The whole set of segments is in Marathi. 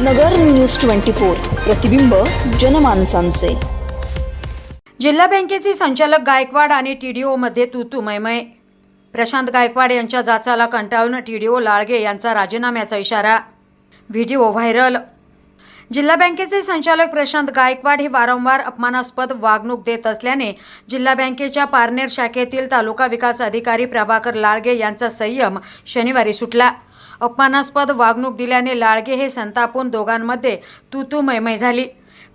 नगर न्यूज ट्वेंटी फोर प्रतिबिंब जनमानसांचे. जिल्हा बँकेचे संचालक गायकवाड आणि टीडीओमध्ये ओमध्ये मैमय प्रशांत गायकवाड यांच्या जाचाला कंटाळून टीडीओ लाळगे यांचा राजीनाम्याचा इशारा. Video viral. जिल्हा बँकेचे संचालक प्रशांत गायकवाड हे वारंवार अपमानास्पद वागणूक देत असल्याने जिल्हा बँकेच्या पारनेर शाखेतील तालुका विकास अधिकारी प्रभाकर लाळगे यांचा संयम शनिवारी सुटला. अपमानास्पद वागणूक दिल्याने लाळगे हे संतापून दोघांमध्ये तू मैमय झाली.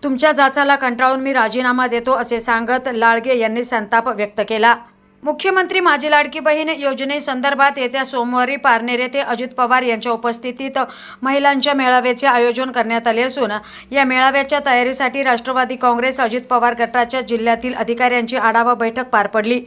तुमच्या जाचाला कंटाळून मी राजीनामा देतो असे सांगत लाळगे यांनी संताप व्यक्त केला. मुख्यमंत्री माझी लाडकी बहीण योजनेसंदर्भात येत्या सोमवारी पारनेर येथे अजित पवार यांच्या उपस्थितीत महिलांच्या मेळाव्याचे आयोजन करण्यात आले असून या मेळाव्याच्या तयारीसाठी राष्ट्रवादी काँग्रेस अजित पवार गटाच्या जिल्ह्यातील अधिकाऱ्यांची आढावा बैठक पार पडली.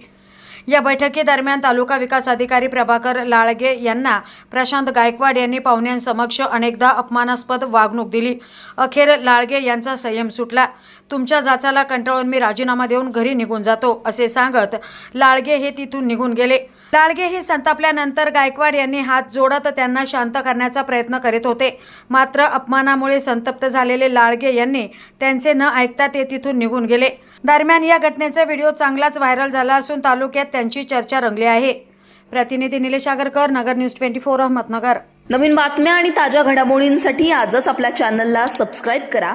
या बैठकीदरम्यान तालुका विकास अधिकारी प्रभाकर लाळगे यांना प्रशांत गायकवाड यांनी पाहुण्यांसमक्ष अनेकदा अपमानास्पद वागणूक दिली. अखेर लाळगे यांचा संयम सुटला. तुमच्या जाचाला कंटाळून मी राजीनामा देऊन घरी निघून जातो असे सांगत लाळगे हे तिथून निघून गेले. लाळगे हे संतापल्यानंतर गायकवाड यांनी हात जोडत त्यांना शांत करण्याचा प्रयत्न करीत होते. मात्र अपमानामुळे संतप्त झालेले लाळगे यांनी त्यांचे न ऐकता ते तिथून निघून गेले. दरम्यान या घटनेचा व्हिडिओ चांगलाच व्हायरल झाला असून तालुक्यात त्यांची चर्चा रंगली आहे. प्रतिनिधी Nilesh Agarkar Nagar news twenty four Ahmednagar. नवीन बातम्या आणि ताज्या घडामोडींसाठी आजच आपल्या चॅनलला सबस्क्राईब करा.